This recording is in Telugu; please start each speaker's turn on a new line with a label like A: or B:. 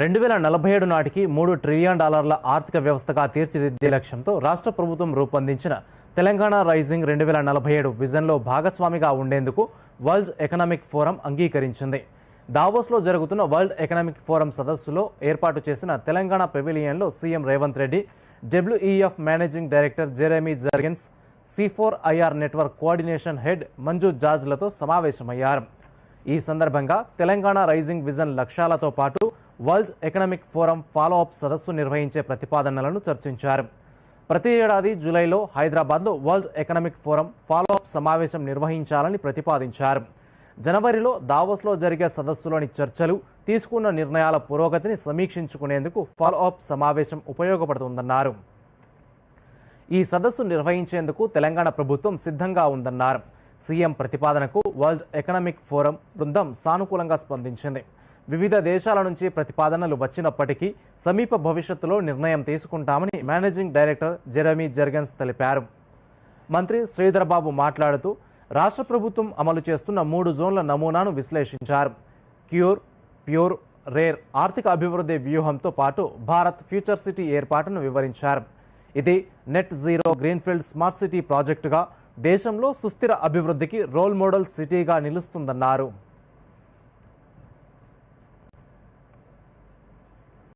A: రెండు వేల నలభై ఏడు నాటికి మూడు ట్రిలియన్ డాలర్ల ఆర్థిక వ్యవస్థగా తీర్చిదిద్దే లక్ష్యంతో రాష్ట్ర ప్రభుత్వం రూపొందించిన తెలంగాణ రైజింగ్ రెండు వేల నలభై ఏడు విజన్లో భాగస్వామిగా ఉండేందుకు వరల్డ్ ఎకనామిక్ ఫోరం అంగీకరించింది. దావోస్లో జరుగుతున్న వరల్డ్ ఎకనామిక్ ఫోరం సదస్సులో ఏర్పాటు చేసిన Telangana పెవిలియన్లో CM Revanth Reddy WEF managing director Jeremy Jurgens C four IR network coordination head Manju జాజ్లతో సమావేశమయ్యారు. ఈ సందర్భంగా తెలంగాణ రైజింగ్ విజన్ లక్ష్యాలతో పాటు world economic forum follow up సదస్సు నిర్వహించే ప్రతిపాదనలను చర్చించారు. ప్రతి ఏడాది జూలైలో హైదరాబాద్లో world economic forum follow up సమావేశం నిర్వహించాలని ప్రతిపాదించారు. జనవరిలో దావోస్లో జరిగే సదస్సులోని చర్చలు తీసుకున్న నిర్ణయాల పురోగతిని సమీక్షించుకునేందుకు ఫాలో అప్ సమావేశం ఉపయోగపడుతుందన్నారు. ఈ సదస్సు నిర్వహించేందుకు తెలంగాణ ప్రభుత్వం సిద్ధంగా ఉందన్నారు. సీఎం ప్రతిపాదనకు వరల్డ్ ఎకనామిక్ ఫోరం బృందం సానుకూలంగా స్పందించింది. వివిధ దేశాల నుంచి ప్రతిపాదనలు వచ్చినప్పటికీ సమీప భవిష్యత్తులో నిర్ణయం తీసుకుంటామని మేనేజింగ్ డైరెక్టర్ జెరమీ జర్గన్స్ తెలిపారు. మంత్రి శ్రీధర్బాబు మాట్లాడుతూ రాష్ట్ర ప్రభుత్వం అమలు చేస్తున్న మూడు జోన్ల నమూనాను విశ్లేషించారు. క్యూర్ ప్యూర్ రేర్ ఆర్థిక అభివృద్ధి వ్యూహంతో పాటు భారత్ ఫ్యూచర్ సిటీ ఏర్పాటును వివరించారు. ఇది net zero greenfield smart city ప్రాజెక్టుగా దేశంలో సుస్థిర అభివృద్ధికి రోల్ మోడల్ సిటీగా నిలుస్తుందన్నారు.